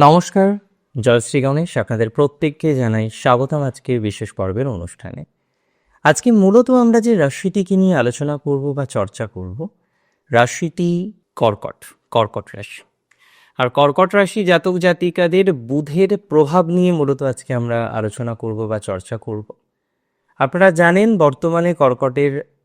নমস্কার, জয়শ্রী গণেশ আপনাদের প্রত্যেককে জানাই স্বাগতম আজকের বিশেষ পর্বের অনুষ্ঠানে। আজকে মূলত আমরা যে রাশিটিকে নিয়ে আলোচনা করব বা চর্চা করব, রাশিটি কর্কট কর্কট রাশি। আর কর্কট রাশি জাতক জাতিকাদের বুধের প্রভাব নিয়ে মূলত আজকে আমরা আলোচনা করব বা চর্চা করব। আপনারা জানেন বর্তমানে কর্কটের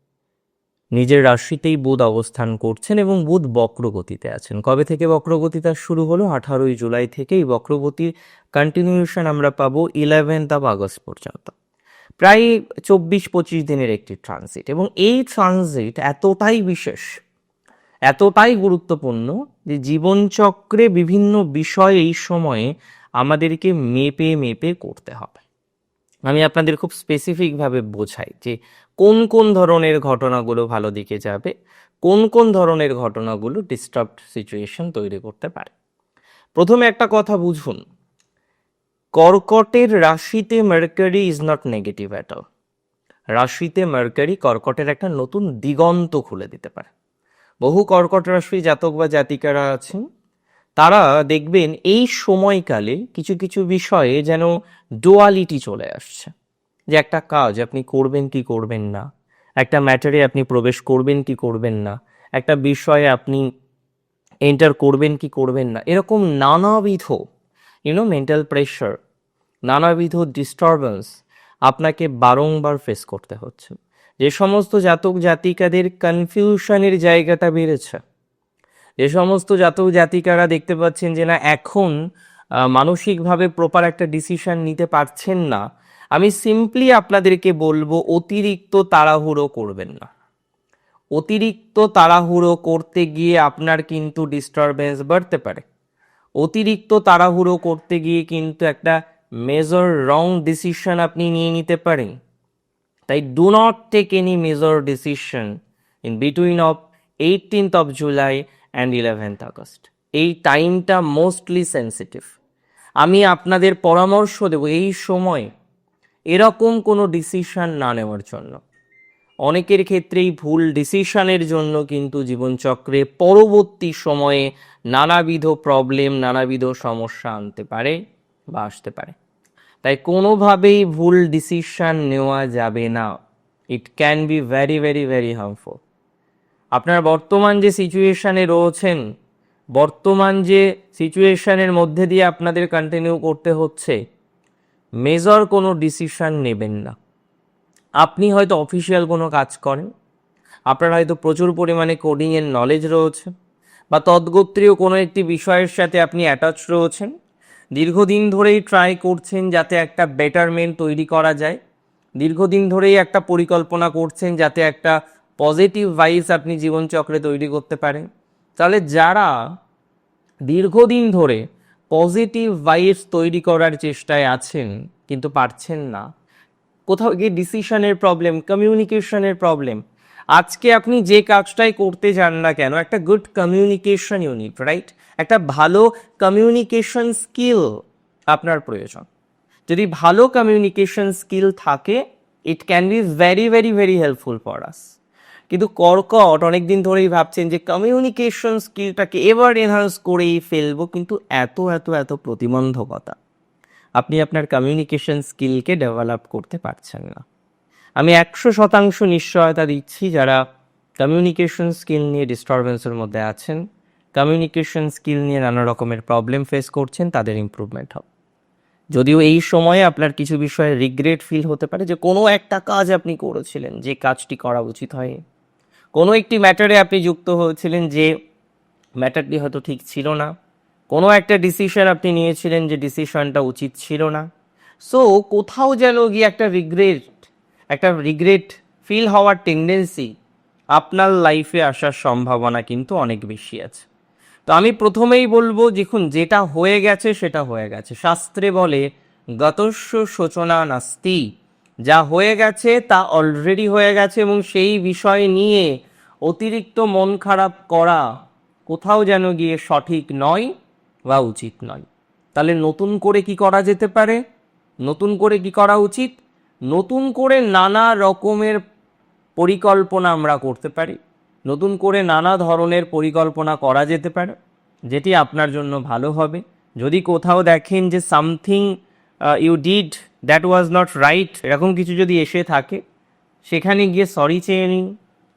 নিজের রাশিতেই বুধ অবস্থান করছেন এবং বুধ বক্রগতিতে আছেন। কবে থেকে বক্রগতি তার শুরু হলো? আঠারোই জুলাই থেকে এই বক্রগতির কন্টিনিউশন আমরা পাবো ইলেভেন্থ অফ আগস্ট পর্যন্ত। প্রায় চব্বিশ পঁচিশ দিনের একটি ট্রানজিট এবং এই ট্রানজিট এতটাই বিশেষ, এতটাই গুরুত্বপূর্ণ যে জীবনচক্রে বিভিন্ন বিষয় এই সময়ে আমাদেরকে মেপে মেপে করতে হবে। আমি আপনাদের খুব স্পেসিফিকভাবে বোঝাই যে কোন কোন ধরনের ঘটনাগুলো ভালো দিকে যাবে, কোন কোন ধরনের ঘটনাগুলো ডিস্টার্বড সিচুয়েশন তৈরি করতে পারে। প্রথমে একটা কথা বুঝুন, কর্কটের রাশিতে Mercury is not negative at all রাশিতে মার্কারি কর্কটের একটা নতুন দিগন্ত খুলে দিতে পারে। বহু কর্কট রাশি জাতক বা জাতিকারা আছেন তারা দেখবেন এই সময়কালে কিছু কিছু বিষয়ে যেন ডোয়ালিটি চলে আসছে। যে একটা কাজ আপনি করবেন কি করবেন না, একটা ম্যাটারে আপনি প্রবেশ করবেন কি করবেন না, একটা বিষয়ে আপনি এন্টার করবেন কি করবেন না, এরকম নানাবিধ ইউনো মেন্টাল প্রেশার নানাবিধ ডিস্টারবেন্স আপনাকে বারংবার ফেস করতে হচ্ছে। যে সমস্ত জাতক জাতিকাদের কনফিউশনের জায়গাটা বেড়েছে। যে সমস্ত জাতক জাতিকারা দেখতে পাচ্ছেন যে না, এখন মানসিকভাবে প্রপার একটা ডিসিশন নিতে পারছেন না। আমি সিম্পলি আপনাদেরকে বলব, অতিরিক্ত তাড়াহুড়ো করবেন না। অতিরিক্ত তাড়াহুড়ো করতে গিয়ে আপনার কিন্তু ডিস্টারবেন্স বাড়তে পারে। অতিরিক্ত তাড়াহুড়ো করতে গিয়ে কিন্তু একটা মেজর রং ডিসিশন আপনি নিয়ে নিতে পারেন। তাই do not take any major decision in between of eighteenth of July and eleventh August এই টাইমটা মোস্টলি সেন্সিটিভ আমি আপনাদের পরামর্শ দেব এই সময় এরকম কোনো ডিসিশন না নেওয়ার জন্য। অনেকের ক্ষেত্রেই ভুল ডিসিশনের জন্য কিন্তু জীবনচক্রে পরবর্তী সময়ে নানাবিধ প্রবলেম নানাবিধ সমস্যা আনতে পারে বা আসতে পারে। তাই কোনোভাবেই ভুল ডিসিশন নেওয়া যাবে না। It can be very very very harmful আপনার বর্তমান যে সিচুয়েশানে রয়েছেন, বর্তমান যে সিচুয়েশানের মধ্যে দিয়ে আপনাদের কন্টিনিউ করতে হচ্ছে মেজর কোনো ডিসিশান নেবেন না। আপনি হয়তো অফিসিয়াল কোনো কাজ করেন, আপনার হয়তো প্রচুর পরিমাণে কোডিংয়ের নলেজ রয়েছে, বা তদ্গোত্রীয় কোনো একটি বিষয়ের সাথে আপনি অ্যাটাচ রয়েছেন, দীর্ঘদিন ধরেই ট্রাই করছেন যাতে একটা বেটারমেন্ট তৈরি করা যায়, দীর্ঘদিন ধরেই একটা পরিকল্পনা করছেন যাতে একটা পজিটিভ ভাইবস আপনি জীবনচক্রে তৈরি করতে পারেন। তাহলে যারা দীর্ঘদিন ধরে পজিটিভ ভাইবস তৈরি করার চেষ্টায় আছেন, কিন্তু পারছেন না, কোথাও গিয়ে ডিসিশনের প্রবলেম, কমিউনিকেশনের প্রবলেম, আজকে আপনি যে কাজটাই করতে যান না কেন, একটা গুড কমিউনিকেশন ইউনিট রাইট একটা ভালো কমিউনিকেশন স্কিল আপনার প্রয়োজন। যদি ভালো কমিউনিকেশন স্কিল থাকে it can be very very very helpful for us কিন্তু কর্কট অনেকদিন ধরেই ভাবছেন যে কমিউনিকেশন স্কিলটাকে এবার এনহান্স করেই ফেলব, কিন্তু এত এত এত প্রতিবন্ধকতা। আপনি আপনার কমিউনিকেশন স্কিলকে ডেভেলপ করতে পারছেন না। আমি একশো শতাংশ নিশ্চয়তা দিচ্ছি যারা কমিউনিকেশন স্কিল নিয়ে ডিস্টারবেন্সের মধ্যে আছেন কমিউনিকেশন স্কিল নিয়ে নানা রকমের প্রবলেম ফেস করছেন, তাদের ইমপ্রুভমেন্ট হবে যদিও এই সময়ে আপনার কিছু বিষয়ে রিগ্রেট ফিল হতে পারে যে কোনো একটা কাজ আপনি করেছিলেন, যে কাজটি করা উচিত হয়নি। কোনো একটি ম্যাটারে আপনি যুক্ত হয়েছিলেন যে ম্যাটারটি হয়তো ঠিক ছিল না, কোনো একটা ডিসিশন আপনি নিয়েছিলেন যে ডিসিশনটা উচিত ছিল না। সো কোথাও যেন গিয়ে একটা রিগ্রেট একটা রিগ্রেট ফিল হওয়ার টেন্ডেন্সি আপনার লাইফে আসার সম্ভাবনা কিন্তু অনেক বেশি আছে। তো আমি প্রথমেই বলব, দেখুন, যেটা হয়ে গেছে সেটা হয়ে গেছে। শাস্ত্রে বলে, গতস্য সূচনা নাস্তি। যা হয়ে গেছে তা অলরেডি হয়ে গেছে এবং সেই বিষয় নিয়ে অতিরিক্ত মন খারাপ করা কোথাও যেন গিয়ে সঠিক নয় বা উচিত নয়। তাহলে নতুন করে কি করা যেতে পারে? নতুন করে কি করা উচিত? নতুন করে নানা রকমের পরিকল্পনা আমরা করতে পারি। নতুন করে নানা ধরনের পরিকল্পনা করা যেতে পারে, যেটি আপনার জন্য ভালো হবে। যদি কোথাও দেখেন যে something you did that was not right এরকম কিছু যদি এসে থাকে, সেখানে গিয়ে সরি চেয়ে নিন,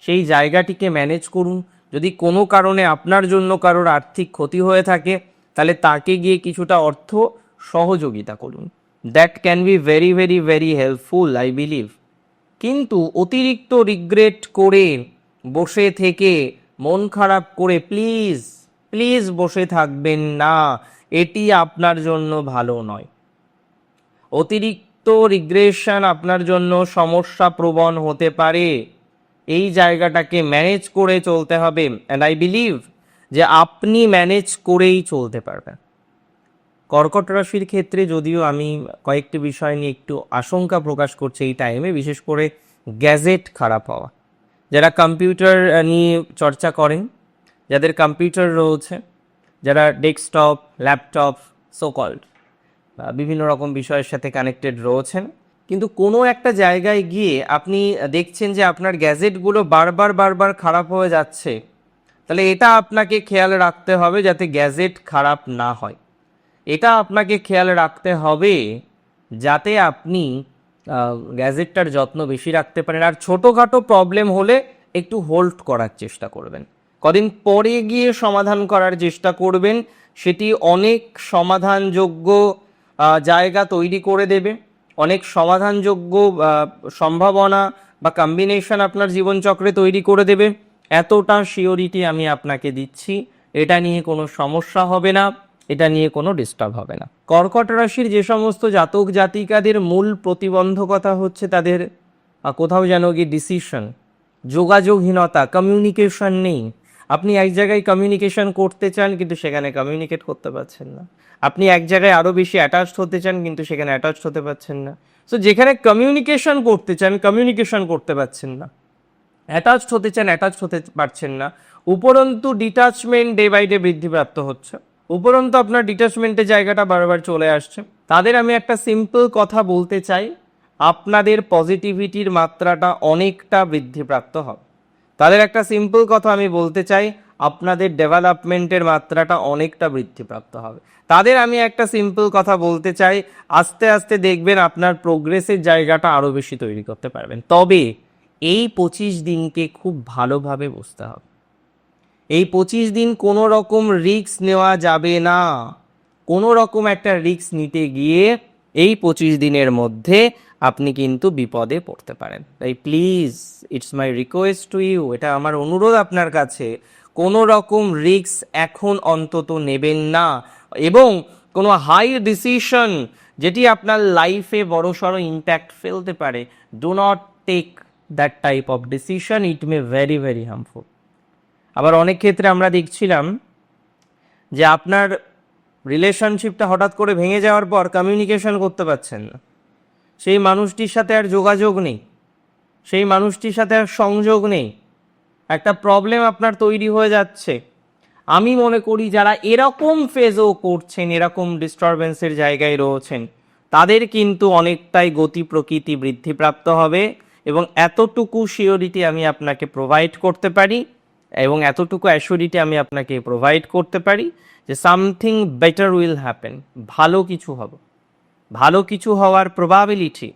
সেই জায়গাটিকে ম্যানেজ করুন। যদি কোনো কারণে আপনার জন্য কারোর আর্থিক ক্ষতি হয়ে থাকে, তাহলে তাকে গিয়ে কিছুটা অর্থ সহযোগিতা করুন। That can be very very very helpful I believe কিন্তু অতিরিক্ত রিগ্রেট করে বসে থেকে, মন খারাপ করে প্লিজ প্লিজ বসে থাকবেন না। এটি আপনার জন্য ভালো নয়। অতিরিক্ত রিগ্রেশন আপনার জন্য সমস্যা প্রবণ হতে পারে। এই জায়গাটাকে ম্যানেজ করে চলতে হবে। অ্যান্ড আই বিলিভ যে আপনি ম্যানেজ করেই চলতে পারবেন। কর্কট রাশির ক্ষেত্রে যদিও আমি কয়েকটি বিষয় নিয়ে একটু আশঙ্কা প্রকাশ করছি এই টাইমে বিশেষ করে গ্যাজেট খারাপ হওয়া। যারা কম্পিউটার নিয়ে চর্চা করেন, যাদের কম্পিউটার রয়েছে, যারা ডেস্কটপ ল্যাপটপ সোকল্ড বিভিন্ন রকম বিষয়ের সাথে কানেক্টেড রয়েছেন। কিন্তু কোনো একটা জায়গায় গিয়ে আপনি দেখছেন যে আপনার গ্যাজেটগুলো বারবার বারবার খারাপ হয়ে যাচ্ছে, তাহলে এটা আপনাকে খেয়াল রাখতে হবে যাতে গ্যাজেট খারাপ না হয়। এটা আপনাকে খেয়াল রাখতে হবে যাতে আপনি গ্যাজেটটার যত্ন বেশি রাখতে পারেন। আর ছোটোখাটো প্রবলেম হলে একটু হোল্ড করার চেষ্টা করবেন। কদিন পরে গিয়ে সমাধান করার চেষ্টা করবেন, সেটি অনেক সমাধানযোগ্য জায়গা তৈরি করে দেবে। অনেক সমাধানযোগ্য সম্ভাবনা বা কম্বিনেশন আপনার জীবনচক্রে তৈরি করে দেবে। এতটা শিওরিটি আমি আপনাকে দিচ্ছি। এটা নিয়ে কোনো সমস্যা হবে না। এটা নিয়ে কোনো ডিস্টার্ব হবে না। কর্কট রাশির যে সমস্ত জাতক জাতিকাদের মূল প্রতিবন্ধকতা হচ্ছে তাদের কোথাও যেন কি ডিসিশন যোগাযোগহীনতা কমিউনিকেশন নেই। আপনি এক জায়গায় কমিউনিকেশন করতে চান, কিন্তু সেখানে কমিউনিকেট করতে পারছেন না। আপনি এক জায়গায় আরও বেশি অ্যাটাচড হতে চান, কিন্তু সেখানে অ্যাটাচড হতে পারছেন না। সো যেখানে কমিউনিকেশন করতে চান কমিউনিকেশন করতে পারছেন না। অ্যাটাচড হতে চান অ্যাটাচড হতে পারছেন না। উপরন্তু ডিটাচমেন্ট ডে বাই ডে বৃদ্ধিপ্রাপ্ত হচ্ছে। উপরন্তু আপনার ডিটাচমেন্টের জায়গাটা বারবার চলে আসছে। তাদের আমি একটা সিম্পল কথা বলতে চাই। আপনাদের পজিটিভিটির মাত্রাটা অনেকটা বৃদ্ধিপ্রাপ্ত হবে। তাদের একটা সিম্পল কথা আমি বলতে চাই, আপনাদের ডেভেলপমেন্টের মাত্রাটা অনেকটা বৃদ্ধিপ্রাপ্ত হবে। তাদের আমি একটা সিম্পল কথা বলতে চাই, আস্তে আস্তে দেখবেন আপনার প্রোগ্রেসের জায়গাটা আরও বেশি তৈরি করতে পারবেন। তবে এই পঁচিশ দিনকে খুব ভালোভাবে বুঝতে হবে। এই পঁচিশ দিন কোনো রকম রিস্ক নেওয়া যাবে না। কোনো রকম একটা রিস্ক নিতে গিয়ে এই পঁচিশ দিনের মধ্যে আপনি কিন্তু বিপদে পড়তে পারেন। তাই please it's my request to you এটা আমার অনুরোধ আপনার কাছে। কোনো রকম রিস্ক এখন অন্তত নেবেন না। এবং কোনো হাই ডিসিশন যেটি আপনার লাইফে বড়সড় ইম্প্যাক্ট ফেলতে পারে do not take that type of decision it may very very harmful আবার অনেক ক্ষেত্রে আমরা দেখছিলাম যে আপনার রিলেশনশিপটা হঠাৎ করে ভেঙে যাওয়ার পর কমিউনিকেশন করতে পারছেন না। সেই মানুষটির সাথে আর যোগাযোগ নেই। সেই মানুষটির সাথে আর সংযোগ নেই। একটা প্রবলেম আপনার তৈরি হয়ে যাচ্ছে। আমি মনে করি যারা এরকম ফেজও করছেন, এরকম ডিস্টারবেন্সের জায়গায় রয়েছেন, তাদের কিন্তু অনেকটাই গতি প্রকৃতি বৃদ্ধিপ্রাপ্ত হবে এবং এতটুকু শিওরিটি আমি আপনাকে প্রোভাইড করতে পারি। এবং এতটুকু অ্যাসিওরিটি আমি আপনাকে প্রোভাইড করতে পারি যে সামথিং বেটার উইল হ্যাপেন ভালো কিছু হবে। ভালো কিছু হওয়ার প্রবাবিলিটি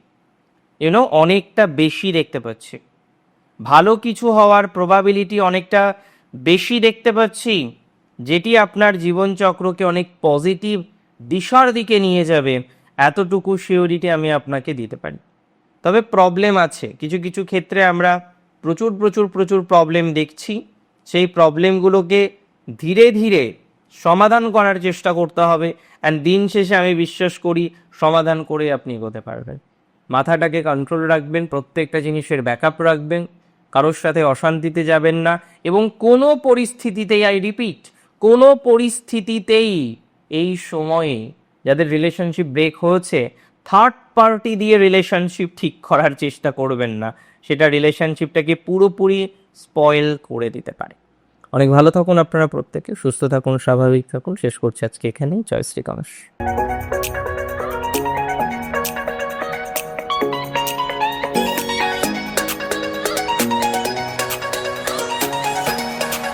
ইউনো অনেকটা বেশি দেখতে পাচ্ছি। ভালো কিছু হওয়ার প্রবাবিলিটি অনেকটা বেশি দেখতে পাচ্ছি, যেটি আপনার জীবনচক্রকে অনেক পজিটিভ দিশার দিকে নিয়ে যাবে, এতটুকু শিওরিটি আমি আপনাকে দিতে পারি। তবে প্রবলেম আছে। কিছু কিছু ক্ষেত্রে আমরা প্রচুর প্রচুর প্রচুর প্রবলেম দেখছি। প্রবলেমগুলোকে ধীরে ধীরে সমাধান করার চেষ্টা করতে হবে অ্যান্ড দিন শেষে আমি বিশ্বাস করি সমাধান করে আপনি এগোতে পারবেন। মাথাটাকে কন্ট্রোল রাখবেন, প্রত্যেকটা জিনিসের ব্যাকআপ রাখবেন, কারোর সাথে অশান্তিতে যাবেন না এবং কোনো পরিস্থিতিতেই আই রিপিট কোনো পরিস্থিতিতেই এই সময়ে যাদের রিলেশনশিপ ব্রেক হয়েছে থার্ড পার্টি দিয়ে রিলেশনশিপ ঠিক করার চেষ্টা করবেন না। সেটা রিলেশনশিপটাকে পুরোপুরি স্পয়েল করে দিতে পারে। অনেক ভালো থাকুন আপনারা প্রত্যেকে, সুস্থ থাকুন, স্বাভাবিক থাকুন। শেষ করছি আজকে এখানেই। জয় শ্রী গণেশ।